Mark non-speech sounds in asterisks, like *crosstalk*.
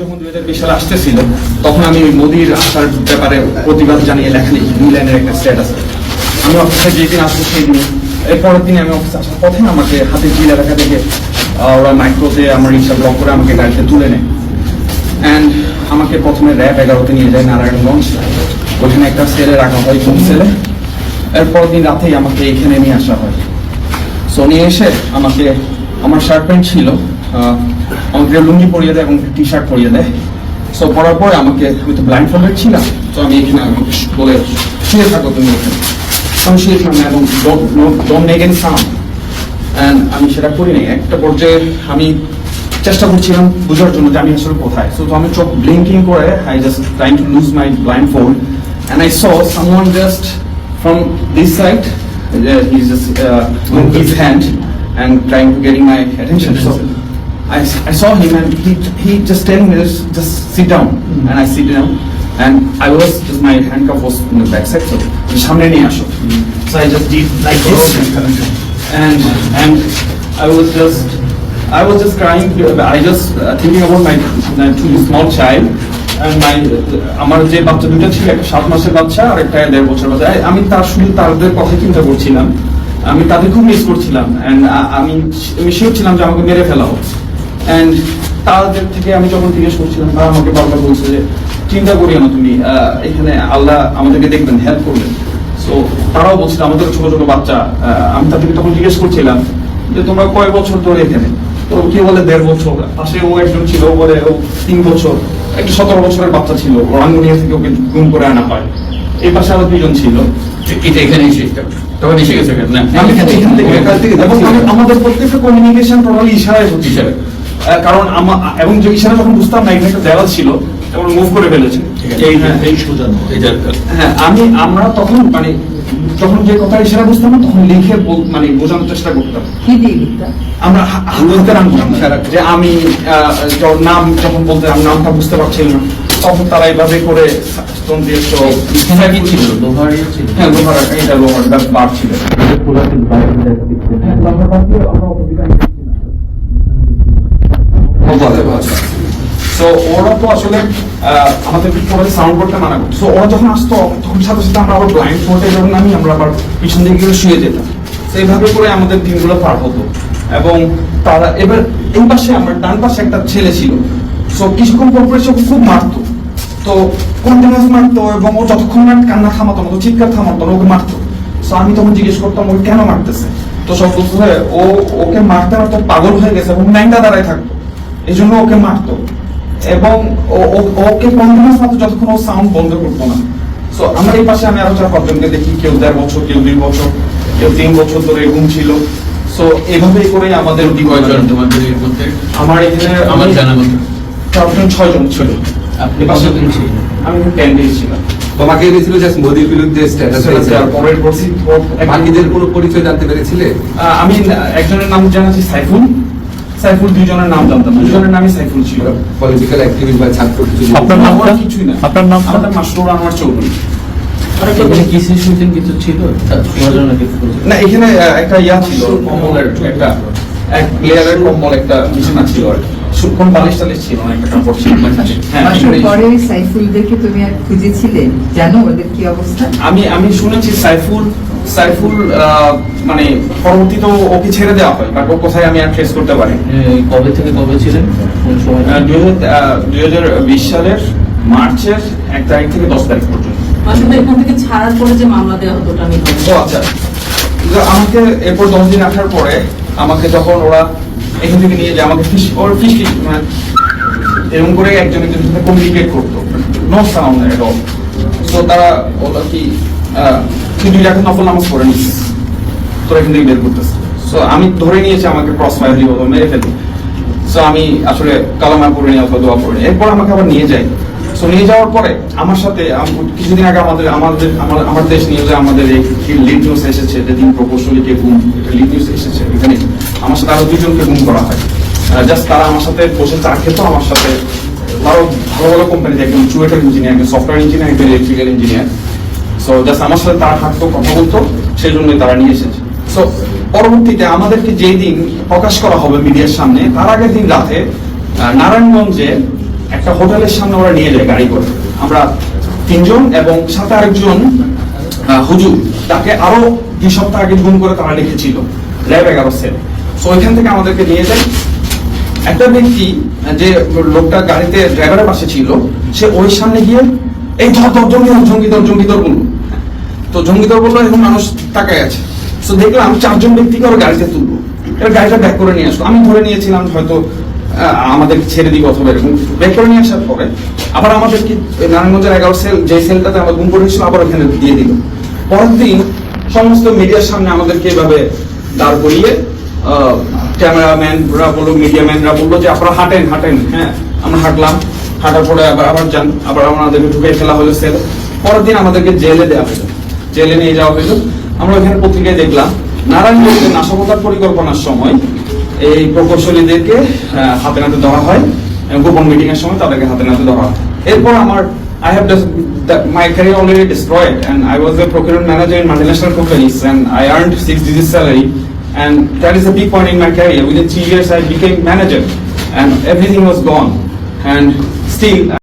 যখন দুই হাজার বিশ সালে আসতেছিল তখন আমি ওই মোদির আসার ব্যাপারে প্রতিবাদ জানিয়ে লেখা লিখি দুই লাইনের একটা স্ট্যাটাস আমি অফিসে যেই দিন আসব সেই দিন এর পরের দিনে আমি অফিসে আসার পথে আমাকে হাতে জিলা দেখে আহ, ওরা মাইক্রোতে আমার রিক্সা ব্লক করে আমাকে গাড়িতে তুলে নেয়। অ্যান্ড আমাকে প্রথমে র্যাব এগারোতে নিয়ে যায় নারায়ণগঞ্জ। ওখানে একটা সেলে রাখা হয় কোন সেলে এরপর দিন রাতেই আমাকে এখানে নিয়ে আসা হয়। সো নিয়ে এসে আমাকে আমার শার্ট প্যান্ট ছিল আমাকে লুঙ্গি পরিয়ে দেয় এবং টি শার্ট পরিয়ে দেয়। সো পরার পরে আমাকে আমি তো ব্লাইন্ড ফোল্ডেড ছিলাম। তো আমি এখানে আমাকে বলে, শুয়ে থাকো তুমি এখানে। আমি শুয়েছিলাম না এবং ডোন্ট মেক এনি অ্যান্ড আমি সেটা করি নাই। একটা পর্যায়ে আমি চেষ্টা করছিলাম বোঝার জন্য যে আমি আসলে কোথায়। সো তো আমি চোখ ব্লিঙ্কিং করে I just trying to lose my blindfold and I saw someone just from this side moving his hand and trying to getting my attention. So I, I saw him and he he just telling me just sit down Mm. and I sit down and I was just my handcuff was in the back side so সামনে নিয়ে আসো so I just did like this and and I was just I was just crying I just uh, thinking about my, my two small child and my আমার যে বাচ্চা দুটো ছিল একটা সাত মাসের বাচ্চা আর একটা দেড় বছর বাচ্চা আমি তার শুধু তাদের কথা চিন্তা করছিলাম আমি তাদের খুব মিস করছিলাম আমি আমি শিওর ছিলাম যে আমাকে মেরে ফেলা হোক এন্ড তাদের থেকে আমি যখন জিজ্ঞেস করছিলাম তারা আমাকে বারবার বলছে যে চিন্তা করিও না তুমি এখানে আল্লাহ আমাদেরকে দেখবেন হেল্প করবেন। সো তারাও বলছিল আমাদের ছোট ছোট বাচ্চা আমি তাদেরকে তখন জিজ্ঞেস করছিলাম যে তোমরা কয় বছর ধরে এখানে? তো কেউ বলে দেড় বছর। পাশে ও একজন ছিল বলে ও তিন বছর। একটা সতেরো বছরের বাচ্চা ছিল রাঙ্গুনিয়া থেকে ওকে গুম করে আনা হয়। এই পাশে আরও দুজন ছিল। এটা এখানে তখন এসে গেছে না? আমাদের প্রত্যেকটা কমিউনিকেশন টোটালি ইশারায় হচ্ছে। কারণ এবং যে ইশারা যখন বুঝতাম না এখানে একটা দেওয়াল ছিল এবং মুভ করে ফেলেছে। এই হ্যাঁ। এই সোজানো? এটা হ্যাঁ আমি আমরা তখন মানে যখন যে কথা ইশারা বুঝতাম না তখন লিখে মানে বোঝানোর চেষ্টা করতাম। কি দিয়ে আমরা হা- হাতে রাখতাম যে আমি নাম যখন বলতে নামটা বুঝতে পারছিলাম না তখন তারা এইভাবে করে স্টোন দিয়ে তো কি ছিল লোহার ছিল। হ্যাঁ লোহার এটা লোহার বার ছিল। হ্যাঁ, ওরা তো আসলে আমাদের সাউন্ড মানা করতো। ওরা যখন আসতো সাথে সাথে আমরা আবার আমরা আবার পিছন দিকে শুয়ে যেতাম। এইভাবে করে আমাদের দিনগুলো পার হতো। এবং তারা এবার আমার পাশে একটা ছেলে ছিল। তো কিছুক্ষণ পর পরে সে খুব মারতো। তো কন্টিনিউস মারতো? এবং ও যতক্ষণ না কান্না থামাতো না চিৎকার থামাতো না ওকে মারতো। তো আমি তখন জিজ্ঞেস করতাম ও কেন মারতেছে? তো সব বলতো যে ও ওকে মারতে মারতে পাগল হয়ে গেছে এবং ন্যাংটা দাঁড়ায় থাকতো। এই জন্য ওকে মারতো। এবং ওকে কন্টিনিউস যতক্ষণ ও সাউন্ড বন্ধ করতো না। সো আমার এই পাশে আমি আরও চার পাঁচজনকে দেখি কেউ দেড় বছর কেউ দুই বছর কেউ তিন বছর ধরে এরকম ছিল। সো এভাবেই করে আমাদের কি কয়জন তোমাদের মধ্যে? আমার এখানে আমার জানা মতো চারজন ছয় জন ছিল। আপনি কতদিন আমি টেন ডেজ ছিলাম। তোমাকে এনেছিল জাস্ট মোদির বিরুদ্ধে স্ট্যাটাস আর পরের বছর বাকিদের কোনো পরিচয় জানতে পেরেছিলে? আহ, আমি একজনের নাম জানাচ্ছি সাইফুল। সাইফুল দুইজনের নাম জানতাম না। দুজনের নামই সাইফুল ছিল পলিটিক্যাল অ্যাক্টিভিস্ট বা ছাত্র কিছু আপনার নাম? আমার কিছুই না আপনার নামটা? আমাদের মাসরুর আনোয়ার চৌধুরী কিছু ছিল? না এখানে একটা ইয়া ছিল কম্বলের একটা এক লেয়ারের কম্বল একটা বিছানা ছিল আর কি। বালিশ টালিশ ছিল না একটা কাপড় ছিল *laughs* হ্যাঁ মাসের সেটাই। পরে সাইফুলদেরকে তুমি আর খুঁজেছিলে জানো ওদের কি অবস্থা আমি আমি শুনেছি সাইফুল সাইফুল মানে ওকে ছেড়ে দেওয়া হয় বাট ও কোথায় আমি আর ট্রেস করতে পারি কবে থেকে কবে ছিলেন? কোন সময়? দুই হাজার বিশ সালের মার্চের এক তারিখ থেকে দশ তারিখ পর্যন্ত। আসলে এখান থেকে ছাড়ার পরে যে মামলা দেওয়া হতো ওটা আমি ও আচ্ছা। আমাকে এরপর দশ দিন আসার পরে আমাকে যখন ওরা এখান থেকে নিয়ে যায় আমাকে ফিস ওর ফিস ফিস মানে এরকম করে একজন একজনের সাথে কমিউনিকেট করতো। নো সাউন্ড এট অল তো তারা ওরা কি তুই দুই রাখার নফল নামাজ পড়ে নিস তোরা এখান থেকে বের করতেছে সো আমি ধরে নিয়েছি আমাকে ক্রস ফায়ার দিব মেরে ফেলব। সো আমি আসলে কালামা পড়ে নিই অথবা দোয়া পড়ে এরপর আমাকে আবার নিয়ে যায়। সো নিয়ে যাওয়ার পরে আমার সাথে কিছুদিন আগে আমাদের আমাদের, আমার আমার দেশ নিউজে আমাদের এই লিড নিউজ এসেছে, যে তিন প্রকৌশলী কে গুম লিড নিউজ এসেছে এখানে। আমার সাথে আরও দুজনকে গুম করা হয়। জাস্ট তারা আমার সাথে বসে চা খেত, আমার সাথে আরও ভালো ভালো কোম্পানিতে একজন চুয়েটার ইঞ্জিনিয়ার সফটওয়্যার ইঞ্জিনিয়ার একজন ইলেকট্রিক্যাল ইঞ্জিনিয়ার সো জাস্ট আমার সাথে তারা থাকতো, কথা বলতো সেই জন্যই তারা নিয়ে এসেছে। সো পরবর্তীতে আমাদেরকে যেই দিন প্রকাশ করা হবে মিডিয়ার সামনে, তার আগের দিন রাতে নারায়ণগঞ্জে একটা হোটেলের সামনে ওরা নিয়ে যায় গাড়ি করে। আমরা তিনজন এবং সাথে আরেকজন হুজুর, তাকে আরও দুই সপ্তাহ আগে গুম করে তারা রেখেছিল, র্যাব এগারো সেল। তো ওইখান থেকে আমাদেরকে নিয়ে যায়। একটা ব্যক্তি যে লোকটা গাড়িতে ড্রাইভারের পাশে ছিল, সে ওই সামনে গিয়ে, এই ধর ধর, জঙ্গি ধর জঙ্গি ধর জঙ্গি ধর বলল। তো জঙ্গি ধর বলল, এখন মানুষ তাকায় আছে। তো দেখলাম চারজন ব্যক্তিকে ওর গাড়িতে তুলবো এবার গাড়িটা ব্যাক করে নিয়ে আসলো। আমি ধরে নিয়েছিলাম হয়তো আমাদের ছেড়ে দিব অথবা এরকম ব্যাক করে নিয়ে আসার পরে আবার আমাদেরকে নারায়ণগঞ্জের এগারো সেল যে সেলটাতে আমরা গুম করে করেছিল, আবার ওখানে দিয়ে দিল। পরের দিন সমস্ত মিডিয়ার সামনে আমাদেরকে এভাবে দাঁড় করিয়ে ক্যামেরাম্যানরা বলল মিডিয়াম্যানরা বলল যে, আপনারা হাঁটেন হাঁটেন হ্যাঁ আমরা হাঁটলাম। হাঁটার পরে আবার আবার যান, আবার আমাদেরকে ঢুকে ফেলা হলো সেল পরের দিন আমাদেরকে জেলে দেওয়া হলো। জেলে নিয়ে যাওয়া হলো আমরা ওখানে পত্রিকায় দেখলাম নারায়ণগঞ্জে নাশকতার পরিকল্পনার সময় এই প্রকৌশলীদেরকে হাতে নাতে ধরা হয় গোপন মিটিং এর সময় তাদেরকে হাতে নাতে ধরা হয় এরপর আমার I have just my career already destroyed, and I was a procurement manager in multinational companies, and I earned six digit salary, and that is a big point in my career. Within three years, I became manager, and everything was gone, and still.